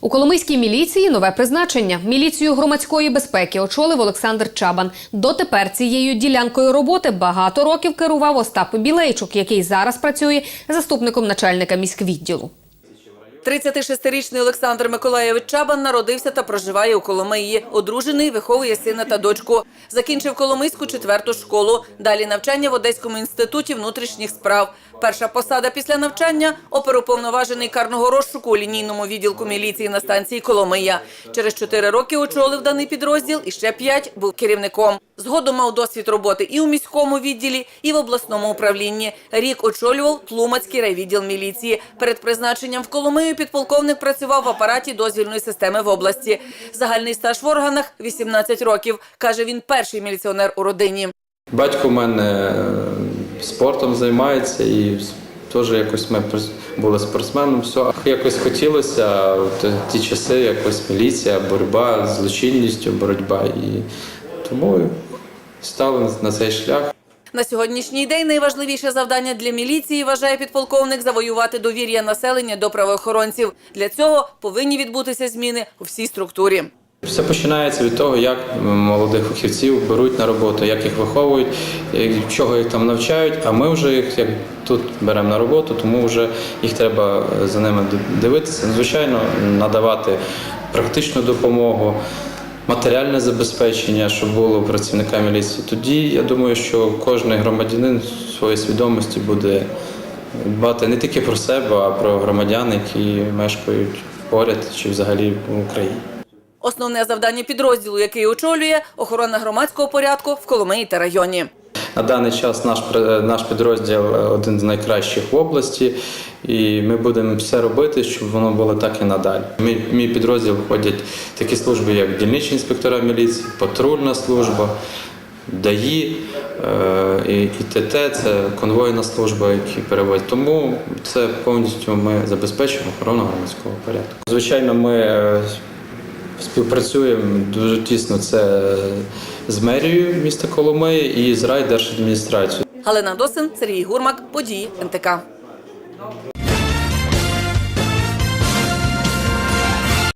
У Коломийській міліції нове призначення. Міліцію громадської безпеки очолив Олександр Чабан. Дотепер цією ділянкою роботи багато років керував Остап Білейчук, який зараз працює заступником начальника міськвідділу. 36-річний Олександр Миколаєвич Чабан народився та проживає у Коломиї. Одружений, виховує сина та дочку. Закінчив Коломийську четверту школу. Далі навчання в Одеському інституті внутрішніх справ. Перша посада після навчання – оперуповноважений карного розшуку у лінійному відділку міліції на станції Коломия. Через чотири роки очолив даний підрозділ і ще п'ять був керівником. Згодом мав досвід роботи і у міському відділі, і в обласному управлінні. Рік очолював Тлумацький райвідділ міліції. Перед призначенням в Коломию підполковник працював в апараті дозвільної системи в області. Загальний стаж в органах – 18 років. Каже, він перший міліціонер у родині. Батько у мене е, спортом займається і теж якось ми були спортсменом. Все. Якось хотілося в ті часи, якось міліція, боротьба з злочинністю, боротьба. І тому стали на цей шлях. На сьогоднішній день найважливіше завдання для міліції, вважає підполковник, завоювати довір'я населення до правоохоронців. Для цього повинні відбутися зміни у всій структурі. Все починається від того, як молодих фахівців беруть на роботу, як їх виховують, чого їх там навчають. А ми вже їх як тут беремо на роботу, тому вже їх треба за ними дивитися. Звичайно, надавати практичну допомогу, матеріальне забезпечення, щоб було працівника міліції. Тоді я думаю, що кожен громадянин в своїй свідомості буде дбати не тільки про себе, а про громадян, які мешкають поряд чи взагалі в Україні. Основне завдання підрозділу, який очолює – охорона громадського порядку в Коломиї та районі. На даний час наш наш підрозділ е, один з найкращих в області, і ми будемо все робити, щоб воно було так і надалі. Мій, мій підрозділ входять такі служби, як дільничні інспектора міліції, патрульна служба, ДАІ е, і, ТТ, це конвойна служба, які перевозять. Тому це повністю ми забезпечуємо охорону громадського порядку. Звичайно, ми е, Співпрацюємо дуже тісно це з мерією міста Коломиї і з райдержадміністрацією. Галина Досин, Сергій Гурмак, події НТК.